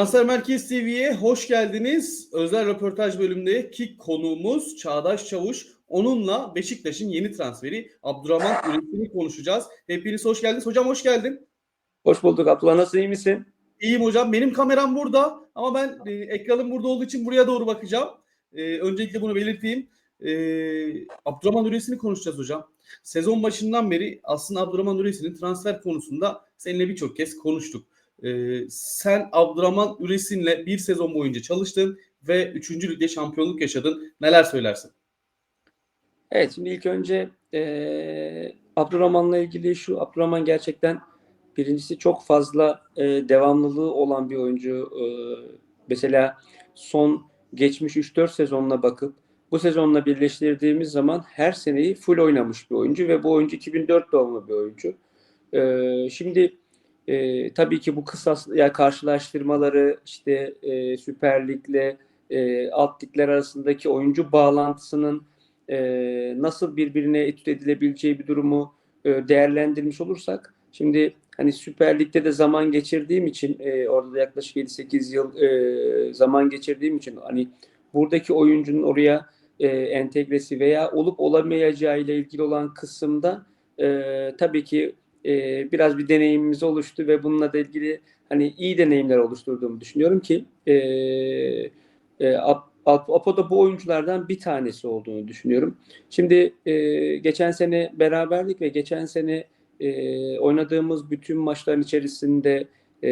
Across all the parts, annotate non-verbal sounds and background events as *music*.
Transfer Merkez TV'ye hoş geldiniz. Özel röportaj bölümündeki konuğumuz Çağdaş Çavuş. Onunla Beşiktaş'ın yeni transferi Abdurrahman Üretimi konuşacağız. Hepiniz hoş geldiniz. Hocam hoş geldin. Hoş bulduk Abdullah. Nasılsın? iyi misin? İyiyim hocam. Benim kameram burada ama ben e, ekranım burada olduğu için buraya doğru bakacağım. E, öncelikle bunu belirteyim. E, Abdurrahman Üretimi konuşacağız hocam. Sezon başından beri aslında Abdurrahman Üretimi'nin transfer konusunda seninle birçok kez konuştuk. Ee, sen Abdurrahman Üresin'le bir sezon boyunca çalıştın ve 3. ligde şampiyonluk yaşadın. Neler söylersin? Evet şimdi ilk önce e, Abdurrahman'la ilgili şu Abdurrahman gerçekten birincisi çok fazla e, devamlılığı olan bir oyuncu. E, mesela son geçmiş 3-4 sezonuna bakıp bu sezonla birleştirdiğimiz zaman her seneyi full oynamış bir oyuncu ve bu oyuncu 2004 doğumlu bir oyuncu. E, şimdi e, tabii ki bu kısa yani karşılaştırmaları işte e, Süper Lig'le e, alt ligler arasındaki oyuncu bağlantısının e, nasıl birbirine etüt edilebileceği bir durumu e, değerlendirmiş olursak şimdi hani Süper Lig'de de zaman geçirdiğim için e, orada da yaklaşık 7-8 yıl e, zaman geçirdiğim için hani buradaki oyuncunun oraya e, entegresi veya olup olamayacağı ile ilgili olan kısımda e, tabii ki e, biraz bir deneyimimiz oluştu ve bununla da ilgili hani iyi deneyimler oluşturduğumu düşünüyorum ki e, e, Apo'da bu oyunculardan bir tanesi olduğunu düşünüyorum. Şimdi e, geçen sene beraberdik ve geçen sene e, oynadığımız bütün maçların içerisinde e,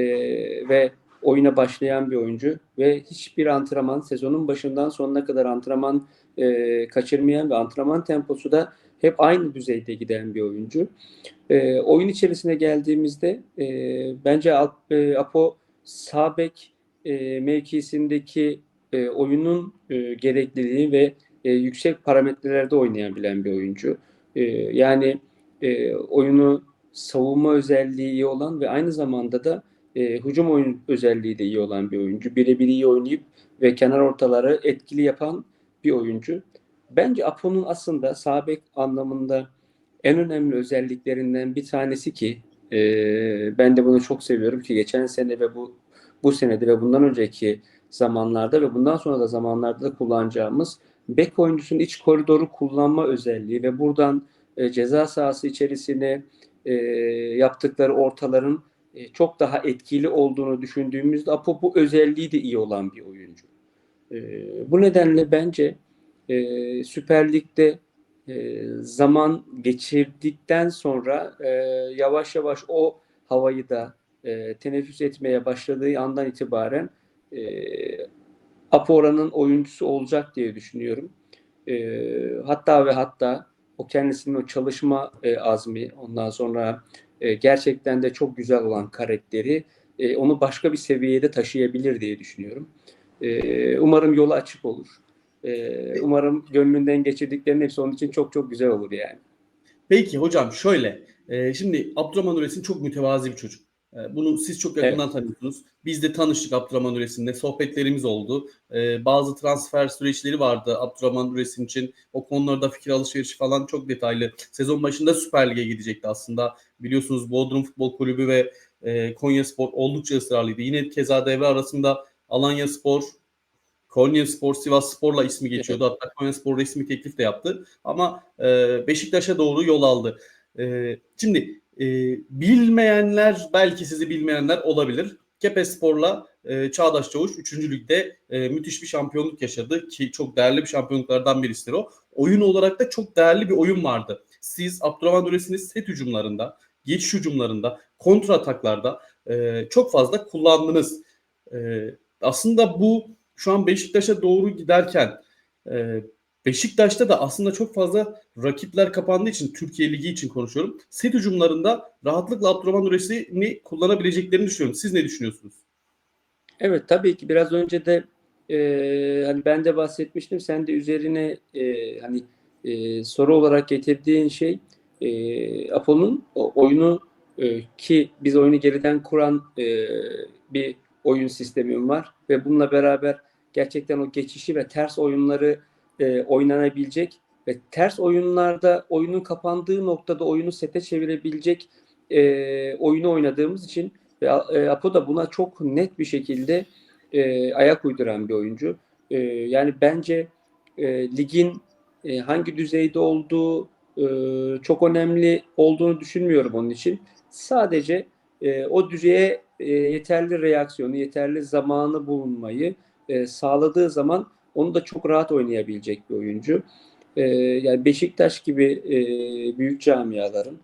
ve oyuna başlayan bir oyuncu ve hiçbir antrenman sezonun başından sonuna kadar antrenman e, kaçırmayan ve antrenman temposu da hep aynı düzeyde giden bir oyuncu. E, oyun içerisine geldiğimizde e, bence e, Apo Sabek e, mevkisindeki e, oyunun e, gerekliliği ve e, yüksek parametrelerde oynayabilen bir oyuncu. E, yani e, oyunu savunma özelliği iyi olan ve aynı zamanda da e, hücum oyun özelliği de iyi olan bir oyuncu. Birebir iyi oynayıp ve kenar ortaları etkili yapan bir oyuncu. Bence Apo'nun aslında sabek anlamında en önemli özelliklerinden bir tanesi ki e, ben de bunu çok seviyorum ki geçen sene ve bu bu senede ve bundan önceki zamanlarda ve bundan sonra da zamanlarda da kullanacağımız bek oyuncusunun iç koridoru kullanma özelliği ve buradan e, ceza sahası içerisine e, yaptıkları ortaların e, çok daha etkili olduğunu düşündüğümüzde Apo bu özelliği de iyi olan bir oyuncu. E, bu nedenle bence e, Süper Lig'de e, zaman geçirdikten sonra e, yavaş yavaş o havayı da e, teneffüs etmeye başladığı andan itibaren e, Apora'nın oyuncusu olacak diye düşünüyorum. E, hatta ve hatta o kendisinin o çalışma e, azmi, ondan sonra e, gerçekten de çok güzel olan karakteri e, onu başka bir seviyede taşıyabilir diye düşünüyorum. E, umarım yolu açık olur. E, umarım gönlünden geçirdiklerinin hepsi onun için çok çok güzel olur yani. Peki hocam şöyle. E, şimdi Abdurrahman Üresin çok mütevazi bir çocuk. E, bunu siz çok yakından evet. tanıyorsunuz. Biz de tanıştık Abdurrahman Üresin'le. Sohbetlerimiz oldu. Ee, bazı transfer süreçleri vardı Abdurrahman Üresin için. O konularda fikir alışverişi falan çok detaylı. Sezon başında Süper Lig'e gidecekti aslında. Biliyorsunuz Bodrum Futbol Kulübü ve e, Konya Spor oldukça ısrarlıydı. Yine keza devre arasında Alanya Spor, Konya Spor, Sivas Spor'la ismi geçiyordu. Hatta Konya Spor resmi teklif de yaptı. Ama e, Beşiktaş'a doğru yol aldı. E, şimdi e, bilmeyenler belki sizi bilmeyenler olabilir. Kepes Spor'la e, Çağdaş Çavuş 3. ligde e, müthiş bir şampiyonluk yaşadı ki çok değerli bir şampiyonluklardan birisidir o. Oyun olarak da çok değerli bir oyun vardı. Siz Abdurrahman Dures'ini set hücumlarında, geçiş hücumlarında, kontra ataklarda e, çok fazla kullandınız. E, aslında bu şu an Beşiktaş'a doğru giderken e, Beşiktaş'ta da aslında çok fazla rakipler kapandığı için Türkiye Ligi için konuşuyorum. Set hücumlarında rahatlıkla Abdurrahman Nuresini kullanabileceklerini düşünüyorum. Siz ne düşünüyorsunuz? Evet tabii ki biraz önce de e, hani ben de bahsetmiştim. Sen de üzerine e, hani e, soru olarak getirdiğin şey e, Apo'nun oyunu e, ki biz oyunu geriden kuran e, bir oyun sistemim var ve bununla beraber gerçekten o geçişi ve ters oyunları e, oynanabilecek ve ters oyunlarda oyunun kapandığı noktada oyunu sete çevirebilecek e, oyunu oynadığımız için Ve e, Apo da buna çok net bir şekilde e, ayak uyduran bir oyuncu. E, yani bence e, ligin e, hangi düzeyde olduğu e, çok önemli olduğunu düşünmüyorum onun için. Sadece e, o düzeye e, yeterli reaksiyonu, yeterli zamanı bulunmayı e, sağladığı zaman onu da çok rahat oynayabilecek bir oyuncu. E, yani Beşiktaş gibi e, büyük camiaların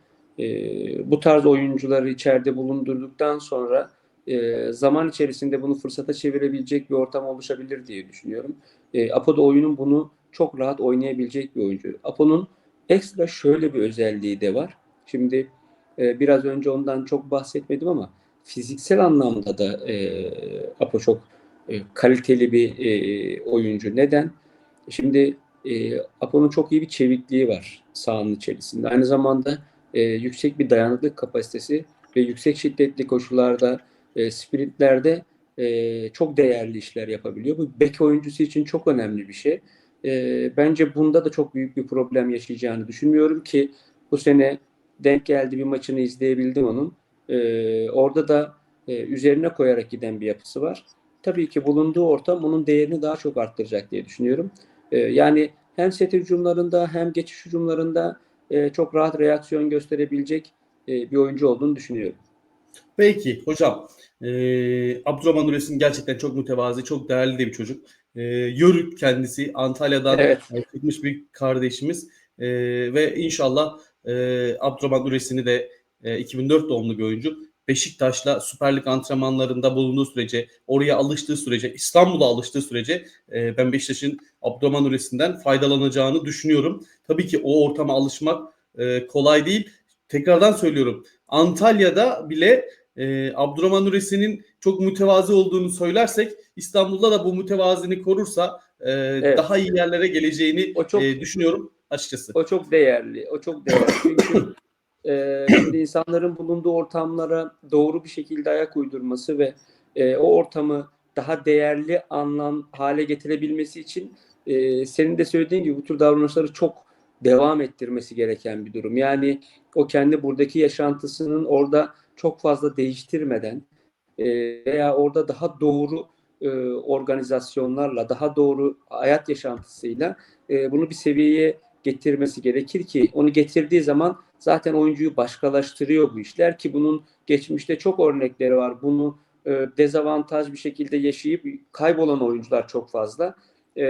bu tarz oyuncuları içeride bulundurduktan sonra zaman içerisinde bunu fırsata çevirebilecek bir ortam oluşabilir diye düşünüyorum. Apo da oyunun bunu çok rahat oynayabilecek bir oyuncu. Apo'nun ekstra şöyle bir özelliği de var. Şimdi biraz önce ondan çok bahsetmedim ama fiziksel anlamda da Apo çok e, kaliteli bir e, oyuncu. Neden? Şimdi e, Apo'nun çok iyi bir çevikliği var sahanın içerisinde. Aynı zamanda e, yüksek bir dayanıklık kapasitesi ve yüksek şiddetli koşullarda, e, sprintlerde e, çok değerli işler yapabiliyor. Bu bek oyuncusu için çok önemli bir şey. E, bence bunda da çok büyük bir problem yaşayacağını düşünmüyorum ki bu sene denk geldi bir maçını izleyebildim onun. E, orada da e, üzerine koyarak giden bir yapısı var. Tabii ki bulunduğu ortam onun değerini daha çok arttıracak diye düşünüyorum. E, yani hem set hücumlarında hem geçiş hücumlarında e, çok rahat reaksiyon gösterebilecek e, bir oyuncu olduğunu düşünüyorum. Peki hocam. E, Abdurrahman Nuresin gerçekten çok mütevazi, çok değerli de bir çocuk. E, Yörük kendisi Antalya'dan Evet. çıkmış bir kardeşimiz. E, ve inşallah e, Abdurrahman Nuresin'i de e, 2004 doğumlu bir oyuncu. Beşiktaş'la Süper Lig antrenmanlarında bulunduğu sürece, oraya alıştığı sürece, İstanbul'a alıştığı sürece e, ben Beşiktaş'ın Abdurrahman Nuresin'den faydalanacağını düşünüyorum. Tabii ki o ortama alışmak e, kolay değil. Tekrardan söylüyorum. Antalya'da bile e, Abdurrahman Nuresin'in çok mütevazi olduğunu söylersek İstanbul'da da bu mütevazini korursa e, daha iyi yerlere geleceğini O çok e, düşünüyorum açıkçası. O çok değerli. O çok değerli. Çünkü *laughs* e, insanların bulunduğu ortamlara doğru bir şekilde ayak uydurması ve e, o ortamı daha değerli anlam hale getirebilmesi için e, senin de söylediğin gibi bu tür davranışları çok devam ettirmesi gereken bir durum. Yani o kendi buradaki yaşantısının orada çok fazla değiştirmeden e, veya orada daha doğru e, organizasyonlarla, daha doğru hayat yaşantısıyla e, bunu bir seviyeye getirmesi gerekir ki onu getirdiği zaman zaten oyuncuyu başkalaştırıyor bu işler ki bunun geçmişte çok örnekleri var. Bunu e, dezavantaj bir şekilde yaşayıp kaybolan oyuncular çok fazla. E,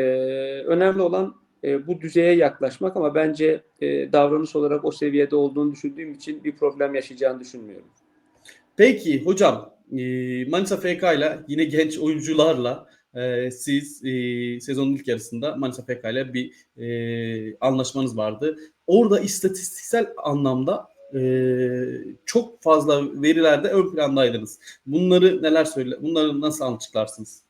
önemli olan e, bu düzeye yaklaşmak ama bence e, davranış olarak o seviyede olduğunu düşündüğüm için bir problem yaşayacağını düşünmüyorum. Peki hocam e, Manisa FK ile yine genç oyuncularla e, siz e, sezonun ilk yarısında Manisa FK ile bir e, anlaşmanız vardı. Orada istatistiksel anlamda e, çok fazla verilerde ön plandaydınız. Bunları neler söyle, bunları nasıl açıklarsınız?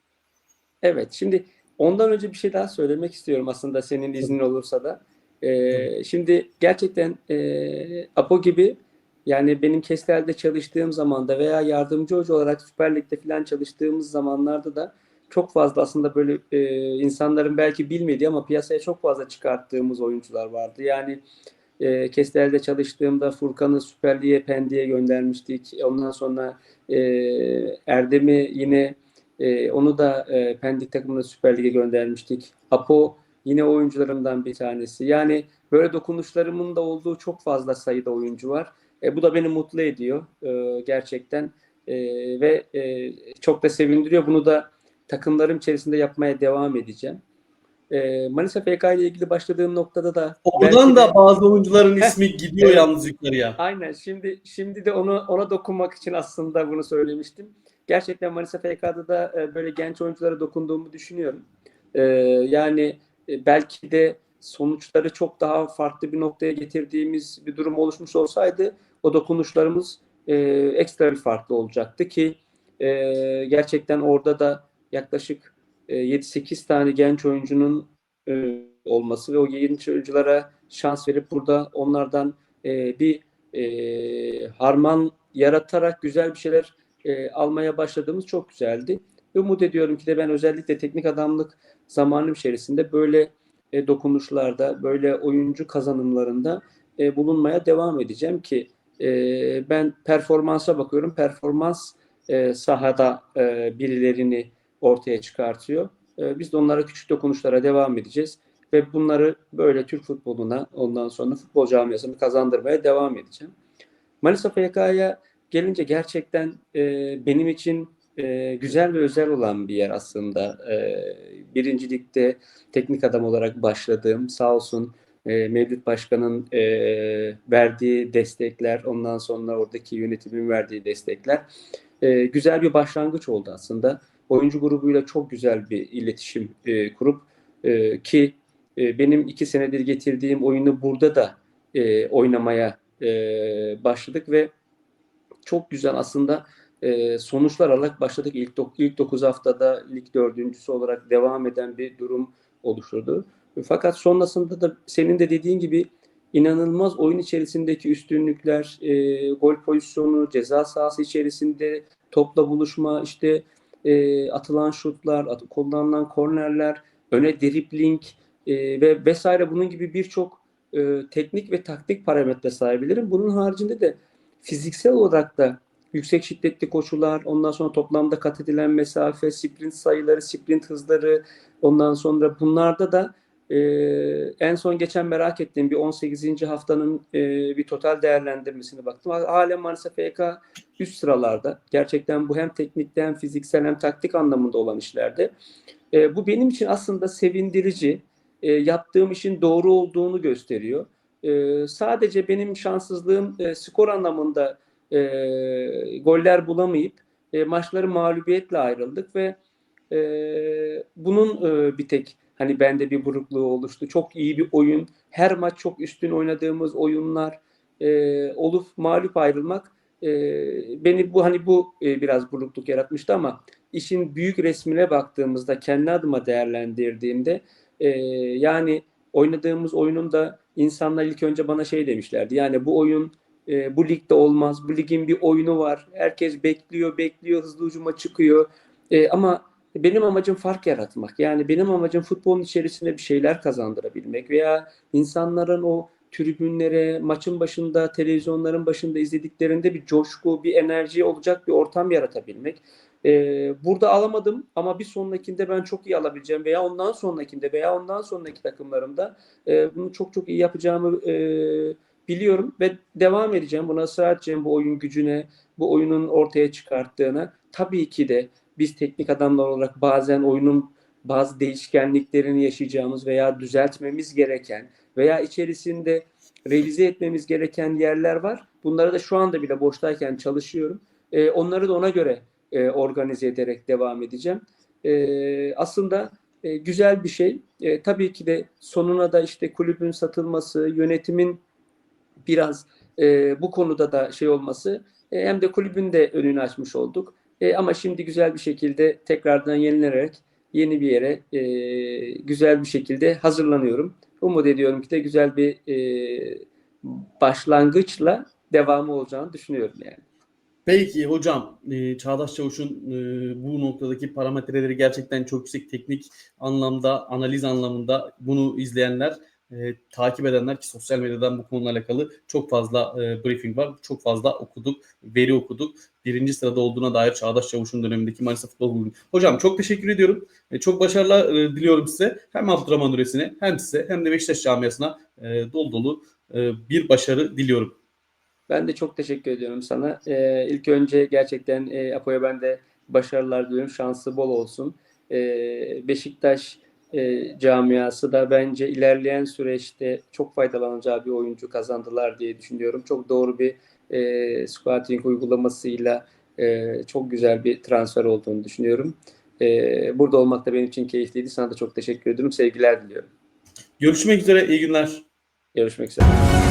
Evet, şimdi ondan önce bir şey daha söylemek istiyorum aslında senin iznin olursa da. Ee, şimdi gerçekten e, Apo gibi yani benim Kestel'de çalıştığım zamanda veya yardımcı hoca olarak Süper Lig'de falan çalıştığımız zamanlarda da çok fazla aslında böyle e, insanların belki bilmediği ama piyasaya çok fazla çıkarttığımız oyuncular vardı. Yani e, Kestel'de çalıştığımda Furkan'ı Süper Lig'e göndermiştik. Ondan sonra e, Erdem'i yine e, onu da e, Pendik takımına Süper Lig'e göndermiştik. Apo yine oyuncularımdan bir tanesi. Yani böyle dokunuşlarımın da olduğu çok fazla sayıda oyuncu var. E, bu da beni mutlu ediyor e, gerçekten e, ve e, çok da sevindiriyor. Bunu da takımlarım içerisinde yapmaya devam edeceğim. E, Manisa FK ile ilgili başladığım noktada da Oradan da de- bazı oyuncuların ismi gidiyor Evet. yalnız yukarıya. Aynen. Şimdi şimdi de onu ona dokunmak için aslında bunu söylemiştim. Gerçekten Manisa FK'da da e, böyle genç oyunculara dokunduğumu düşünüyorum. E, yani e, belki de sonuçları çok daha farklı bir noktaya getirdiğimiz bir durum oluşmuş olsaydı o dokunuşlarımız e, ekstra bir farklı olacaktı ki e, gerçekten orada da yaklaşık e, 7-8 tane genç oyuncunun e, olması ve o genç oyunculara şans verip burada onlardan e, bir e, harman yaratarak güzel bir şeyler e, almaya başladığımız çok güzeldi. Umut ediyorum ki de ben özellikle teknik adamlık zamanı içerisinde böyle e, dokunuşlarda, böyle oyuncu kazanımlarında e, bulunmaya devam edeceğim ki e, ben performansa bakıyorum. Performans e, sahada e, birilerini ortaya çıkartıyor. E, biz de onlara küçük dokunuşlara devam edeceğiz ve bunları böyle Türk futboluna ondan sonra futbol camiasını kazandırmaya devam edeceğim. Manisa FK'ya gelince gerçekten e, benim için e, güzel ve özel olan bir yer aslında. E, birincilikte teknik adam olarak başladığım sağ olsun e, Mevlüt Başkan'ın e, verdiği destekler, ondan sonra oradaki yönetimin verdiği destekler e, güzel bir başlangıç oldu aslında. Oyuncu grubuyla çok güzel bir iletişim e, kurup e, ki e, benim iki senedir getirdiğim oyunu burada da e, oynamaya e, başladık ve çok güzel aslında e, sonuçlar alarak başladık. İlk, dok- ilk 9 haftada lig dördüncüsü olarak devam eden bir durum oluşturdu. Fakat sonrasında da senin de dediğin gibi inanılmaz oyun içerisindeki üstünlükler, e, gol pozisyonu, ceza sahası içerisinde topla buluşma, işte e, atılan şutlar, at- kullanılan kornerler, öne dribling e, ve vesaire bunun gibi birçok e, teknik ve taktik parametre sayabilirim. Bunun haricinde de fiziksel olarak da yüksek şiddetli koşular, ondan sonra toplamda kat edilen mesafe, sprint sayıları, sprint hızları, ondan sonra bunlarda da e, en son geçen merak ettiğim bir 18. haftanın e, bir total değerlendirmesine baktım. Halen maalesef FK üst sıralarda. Gerçekten bu hem teknikte hem fiziksel hem taktik anlamında olan işlerde. E, bu benim için aslında sevindirici. E, yaptığım işin doğru olduğunu gösteriyor. E, sadece benim şanssızlığım e, skor anlamında e, goller bulamayıp e, maçları mağlubiyetle ayrıldık ve e, bunun e, bir tek hani bende bir burukluğu oluştu. Çok iyi bir oyun, her maç çok üstün oynadığımız oyunlar e, olup mağlup ayrılmak e, beni bu hani bu e, biraz burukluk yaratmıştı ama işin büyük resmine baktığımızda kendi adıma değerlendirdiğimde e, yani oynadığımız oyunun da insanlar ilk önce bana şey demişlerdi. Yani bu oyun e, bu ligde olmaz. Bu ligin bir oyunu var. Herkes bekliyor, bekliyor, hızlı ucuma çıkıyor. E, ama benim amacım fark yaratmak. Yani benim amacım futbolun içerisinde bir şeyler kazandırabilmek veya insanların o tribünlere, maçın başında, televizyonların başında izlediklerinde bir coşku, bir enerji olacak bir ortam yaratabilmek. Ee, burada alamadım ama bir sonrakinde ben çok iyi alabileceğim veya ondan sonrakinde veya ondan sonraki takımlarımda e, bunu çok çok iyi yapacağımı e, biliyorum ve devam edeceğim. Buna ısrar edeceğim bu oyun gücüne, bu oyunun ortaya çıkarttığına. Tabii ki de biz teknik adamlar olarak bazen oyunun bazı değişkenliklerini yaşayacağımız veya düzeltmemiz gereken veya içerisinde revize etmemiz gereken yerler var. Bunları da şu anda bile boştayken çalışıyorum. E, onları da ona göre e, organize ederek devam edeceğim. E, aslında e, güzel bir şey. E, tabii ki de sonuna da işte kulübün satılması, yönetimin biraz e, bu konuda da şey olması e, hem de kulübün de önünü açmış olduk. E, ama şimdi güzel bir şekilde tekrardan yenilenerek yeni bir yere e, güzel bir şekilde hazırlanıyorum. Umut ediyorum ki de güzel bir e, başlangıçla devamı olacağını düşünüyorum yani. Peki hocam e, Çağdaş Çavuş'un e, bu noktadaki parametreleri gerçekten çok yüksek teknik anlamda, analiz anlamında bunu izleyenler, e, takip edenler ki sosyal medyadan bu konuyla alakalı çok fazla e, briefing var. Çok fazla okuduk, veri okuduk. Birinci sırada olduğuna dair Çağdaş Çavuş'un dönemindeki Manisa Futbol Kulübü. Hocam çok teşekkür ediyorum. E, çok başarılar e, diliyorum size. Hem Abdurrahman Nuresi'ne hem size hem de Beşiktaş camiasına e, dolu dolu e, bir başarı diliyorum. Ben de çok teşekkür ediyorum sana. Ee, ilk önce gerçekten e, Apo'ya ben de başarılar diliyorum. Şansı bol olsun. Ee, Beşiktaş e, camiası da bence ilerleyen süreçte çok faydalanacağı bir oyuncu kazandılar diye düşünüyorum. Çok doğru bir e, scouting uygulamasıyla e, çok güzel bir transfer olduğunu düşünüyorum. E, burada olmak da benim için keyifliydi. Sana da çok teşekkür ediyorum. Sevgiler diliyorum. Görüşmek üzere, iyi günler. Görüşmek üzere.